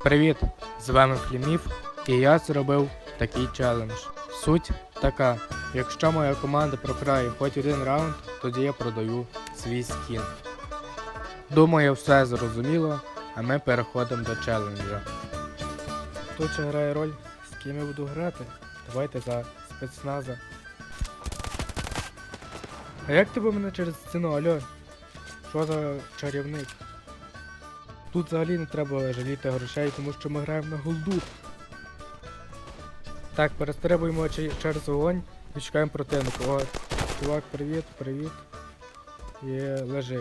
Привіт! З вами Флімів, і я зробив такий челендж. Суть така: якщо моя команда програє хоч один раунд, тоді я продаю свій скін. Думаю, все зрозуміло, а ми переходимо до челенджа. Тут ще грає роль, з ким я буду грати. Давайте за спецназа. А як тебе мене через стіну, альо? Що за чарівник? Тут взагалі не треба жаліти грошей, тому що ми граємо на голду. Так, перестрибуємо через вогонь і чекаємо противника. О, чувак, привіт, привіт. І лежи.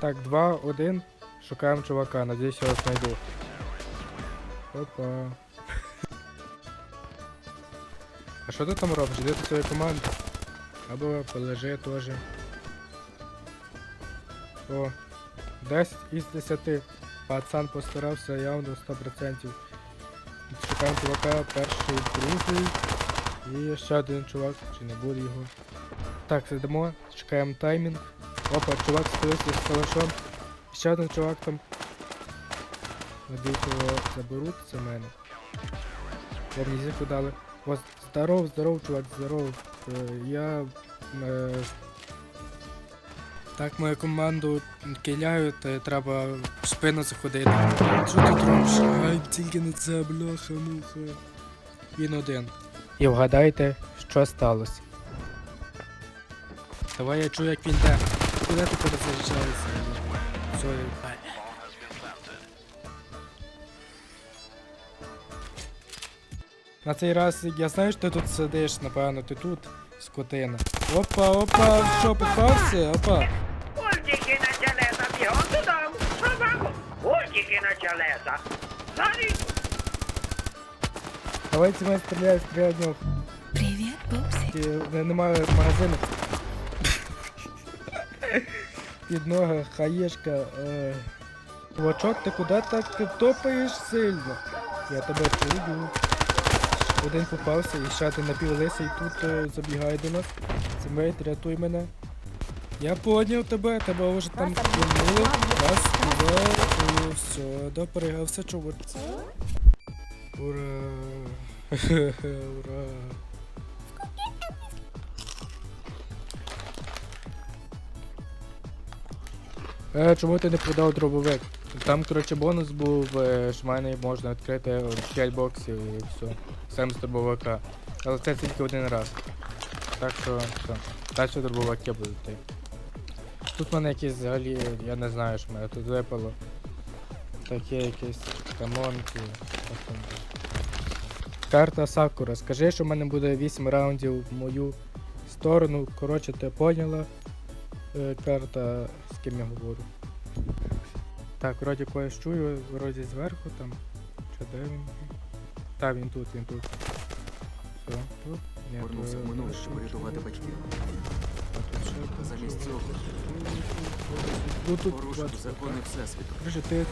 Так, 2, 1. Шукаємо чувака, надіюсь, я його знайду. Опа. А що ти там робиш? Де ти свою команду? Або полежи теж. О, 10 із 10. Пацан постарався явно 100%. Чекаємо чувака, перший, другий. І ще один чувак, чи не буде його. Так, сидимо, чекаємо таймінг. Опа, чувак спилився з калашом. Ще один чувак там. Надіюсь, його заберуть, це мене. Зірку дали. Здоров, здоров, чувак, здоров. Е, Я е, так, мою команду киляють, треба в спину заходити. Що ти робиш? Ай, тільки не це, бляха, муха. Він один. І вгадайте, що сталося. Давай я чую, як він йде. Куди ти перезаряджаєшся? Все, я- На цей раз я знаю, що ти тут сидиш, напевно, ти тут, скотина. Опа, опа, що, попався? Опа. Телета. Зараз Давайте мене стріляй, стріляй в нього. Привет, пупсик. І не- Немає магазину. Під ноги, хаєшка. Е... Чувачок, ти куди так топаєш сильно? Я тебе чую. Один попався і ще один напівлисий тут е, забігає до нас. Цимейт, рятуй мене. Я поняв тебе, тебе вже там кинули. Раз, два, і все, допригався, чувач. Ура! Ура! Е, чому ти не продав дробовик? Там, коротше, бонус був, е, що в мене можна відкрити 5 боксів і все. Сам з дробовика. Але це тільки один раз. Так що, все. Далі дробовики будуть йти. Тут мене якісь взагалі, я не знаю, що мене тут випало. Таке якесь камонки. Карта Сакура. Скажи, що в мене буде 8 раундів в мою сторону. Коротше, ти поняла. Е, карта, з ким я говорю. Так, вроді когось чую, вроді зверху там. Чи де він? Так, він тут, він тут. Все, тут. Вернувся в минуле, щоб врятувати батьків. Замість цього Ну тут, порушив бачите, закони. Всесвіту. Короче, ти.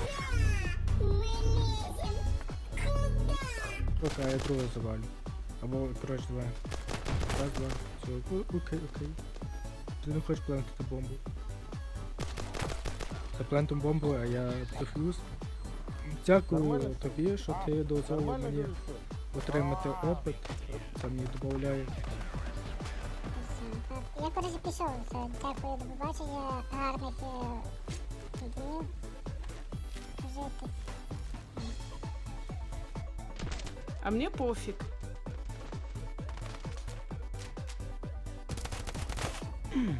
Окей, я другого завалю. Або, коротше, давай. Раз, два. Все, окей, окей. Ти не хочеш плентити бомбу. Це плентом бомбу, а я дефюз. Дякую тобі, що ти дозволив мені отримати опит. Це мені додає. Я коротше пішов. Дякую, до побачення. Гарних е, днів. Жити. А мне пофиг.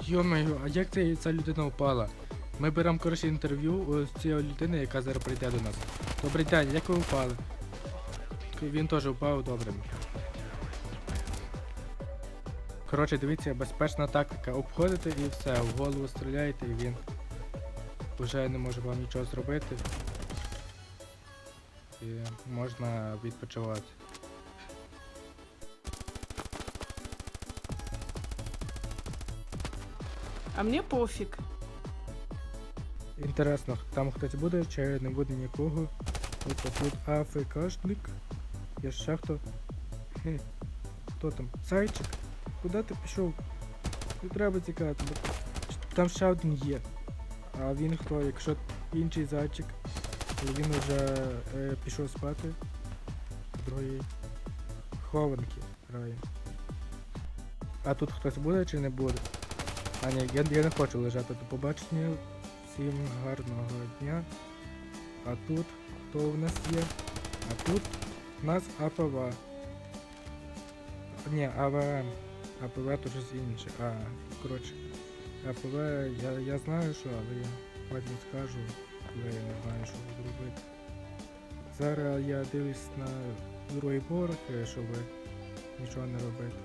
Йо-моє, а як це, ця людина впала? Ми беремо коротше інтерв'ю у з цієї людини, яка зараз прийде до нас. Добрий день, як ви впали? Він теж впав добре. Коротше, дивіться, безпечна тактика. Обходите і все, в голову стріляєте і він вже не може вам нічого зробити. І можна відпочивати. А мне пофиг. Інтересно, там хтось буде чи не буде нікого. Опа, тут АФКшник. Є ще хто. Хе. Хто там? Зайчик? Куди ти пішов? Не треба тікати. бо Там ще один є. А він хто, якщо інший зайчик. Але він вже е, пішов спати. Другий хованки грає. А тут хтось буде чи не буде? А ні, я, я не хочу лежати до побачення. Всім гарного дня. А тут хто в нас є? А тут у нас АПВ. Ні, АВМ. АПВ то щось інше. А, коротше. АПВ я, я знаю що, але я потім скажу, коли я не знаю, що буду робити. Зараз я дивлюсь на другий поверх, е, щоб нічого не робити.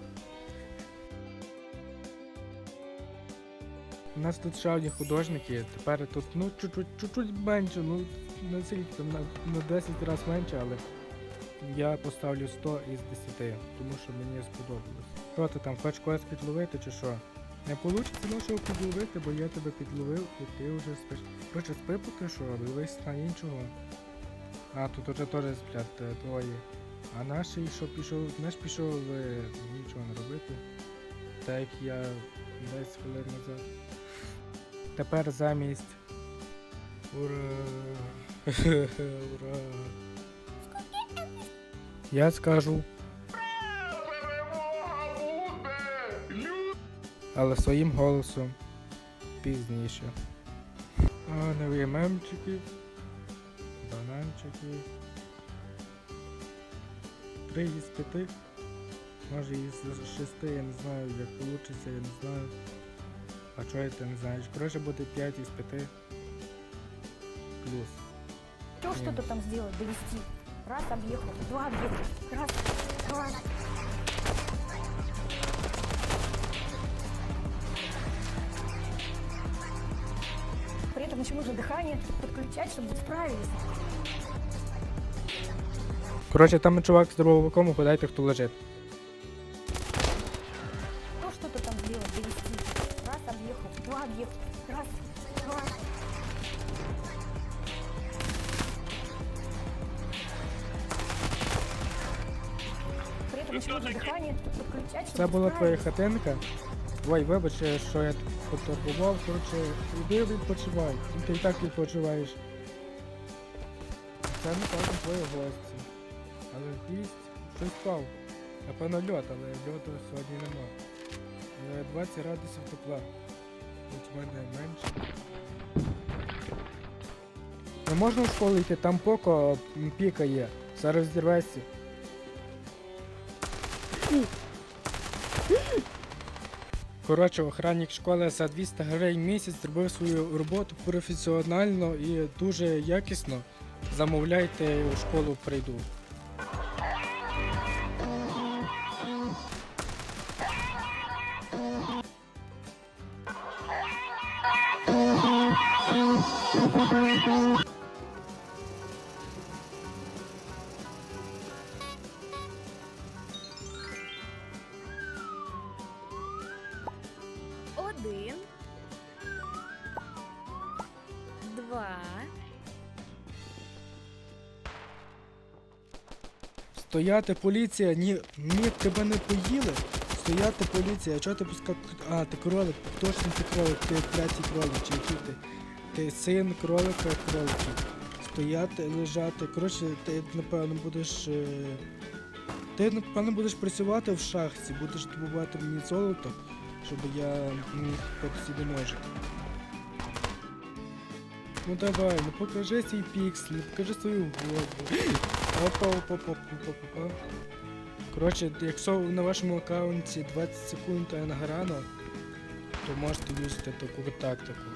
У нас тут ще одні художники, тепер тут ну чуть-чуть менше, ну на скільки на, на 10 разів менше, але я поставлю 100 із 10, тому що мені сподобалось. Що ти там, хочеш когось підловити чи що? Не вийде нашого підловити, бо я тебе підловив і ти вже спиш. Короче, спи поки що, дивись на іншого. А, тут уже теж сплять е, двоє. А наш, що пішов, наш пішов е, нічого не робити. Так як я 10 хвилин назад. Тепер замість. Ура! Ура! Я скажу. Але своїм голосом пізніше. А, нові мемчики. Бананчики. Три із п'яти. Може із шести, я не знаю, як вийде, я не знаю. А чого я це не знаю? Коротше буде 5 із 5. Плюс. Что что-то там сделать, довести. Раз объехал, два объехал, раз, два. При этом еще нужно дыхание подключать, чтобы справились. Коротше, там чувак з дробовиком, угадайте, хто лежить. Что что-то там сделать, довести. Раз объехал, два объехал, раз, два. При этом еще нужно дыхание подключать, чтобы Це була твоя справились. хатинка. Ой, вибач, що я тут потурбував. Коротше, іди відпочивай. Ти і так відпочиваєш. Це напевно твої гості. Але гість щось впав. Напевно льот, але льоду сьогодні нема. Е, 20 градусів тепла. Хоч мене менше. Не можна в школу йти, там поко піка є. Зараз зірвешся. Коротше, охранник школи за 200 гривень місяць зробив свою роботу професіонально і дуже якісно. Замовляйте у школу прийду. Один. Стояти поліція, ні, ні, тебе не поїли. Стояти поліція, а чого ти пускав? А, ти кролик, точно ти кролик, ти третій кролик, чи який ти? Ти син кролика, кроликів. Стояти, лежати. Коротше, ти напевно будеш. е, Ти напевно будеш працювати в шахті, будеш добувати мені золото, щоб я купити собі ножик. Ну давай, ну покажи свій піксель, покажи свою голову. Опа, опа, опа, опа, опа. Коротше, якщо на вашому аккаунті 20 секунд награно, то можете юзати таку тактику.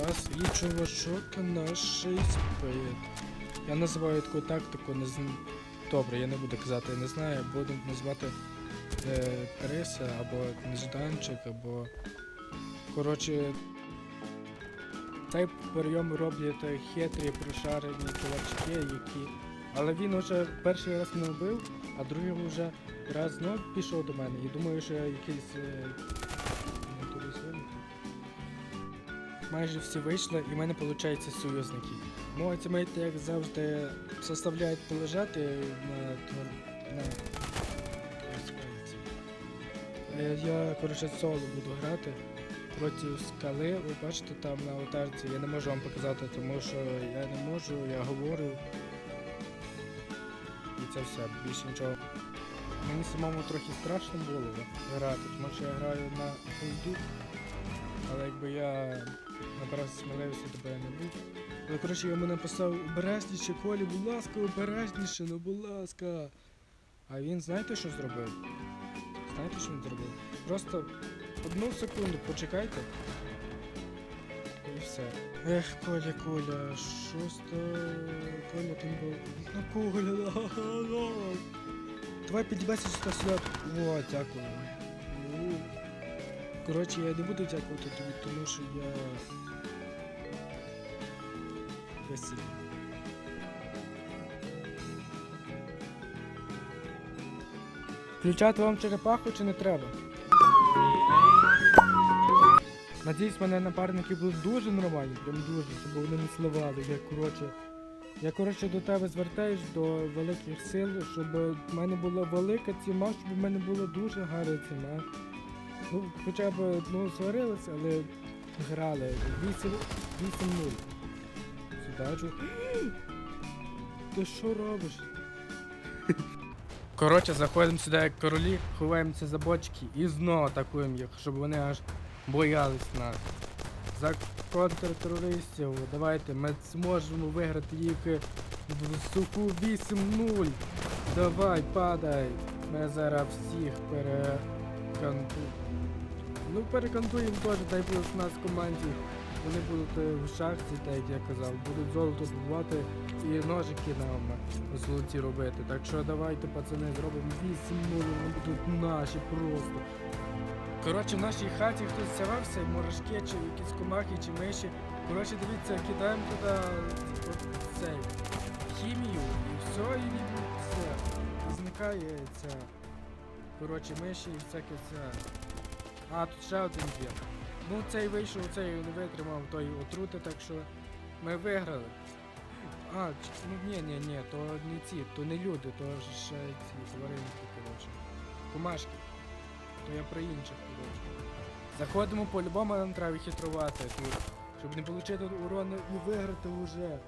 Раз і чувачок наш спит. Я називаю таку тактику, не зн... Добре, я не буду казати, я не знаю, буду називати е, Криса або Нежданчик, або. Коротше. Цей прийом роблять хитрі прошарені чувачки, які. Але він уже перший раз мене вбив, а другий вже раз знов пішов до мене і думаю, що я якийсь е... не. Майже всі вийшли, і в мене виходить союзники. Мої тімейти, як завжди, заставляють полежати на, на, на... Е, Я, коротше, соло буду грати. Проти скали. Ви бачите там на аватарці. Я не можу вам показати, тому що я не можу, я говорю. І це все, більше нічого. Мені самому трохи страшно було грати, тому що я граю на фулду. Але якби я набирався сміливості, то я не був. Але коротше я йому написав обережніше, Колі, будь ласка, обережніше, ну будь ласка. А він знаєте, що зробив? Знаєте, що він зробив? Просто одну секунду почекайте. І все. Ех, Коля, Коля, шосто. Коля там був. Ну, Коля, да, Давай підіймайся сюди сюди. О, дякую. Ну, Коротше, я не буду дякувати тобі, тому що я. Я сильний. Включати вам черепаху чи не треба? Надіюсь, мене напарники будуть дуже нормальні, прям дуже, щоб вони не сливали. Я коротше. Я коротше до тебе звертаюсь до великих сил, щоб в мене була велика ціна, щоб в мене була дуже гарна ціна. Ну, хоча б ну, сварилися, але грали. 8 8-0. Сюди. Ти що робиш? Коротше, заходимо сюди як королі, ховаємося за бочки і знову атакуємо їх, щоб вони аж боялись нас. За контртерористів, давайте, ми зможемо виграти їх в суху 8-0. Давай, падай. Ми зараз всіх перекантуємо. Ну, перекантуємо теж, дай буде нас в команді. Вони будуть е, в шахті, так як я казав, будуть золото добувати і ножики нам золоті робити. Так що давайте, пацани, зробимо 8 0 вони будуть наші просто. Коротше, в нашій хаті хтось сявався, морожки, чи якісь комахи, чи миші. Коротше, дивіться, кидаємо туди цей хімію і все, і все. І зникає ця. Коротше, миші і всяке це. А, тут ще один є. Ну цей вийшов, цей не витримав той отрути, так що ми виграли. А, ну ні, ні, ні, то не ці, то не люди, то ж ще ці тваринки, коротше. Комашки. То я про інших, коротше. Заходимо по-любому, нам треба хитрувати тут. Щоб не отримати урон і виграти вже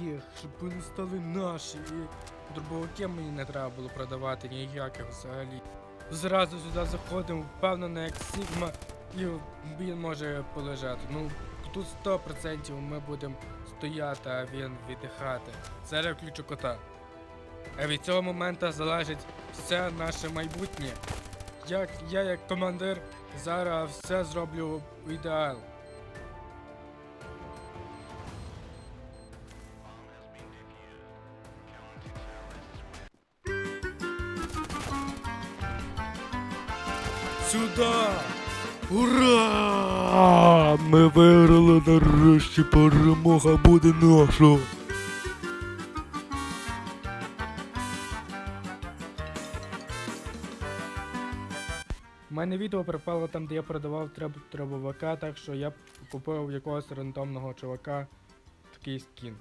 їх, щоб вони стали наші. І дробовики мені не треба було продавати ніяких взагалі. Зразу сюди заходимо, впевнено, як Сігма, і він може полежати. Ну, тут 100% ми будемо стояти, а він віддихати. Зараз включу кота. А від цього моменту залежить все наше майбутнє. Як я, як командир, зараз все зроблю ідеал. Сюда! Ура! Ми виграли нарешті перемога буде наша. У мене відео припало там, де я продавав треб требовика, так що я купив якогось рандомного чувака такий скін.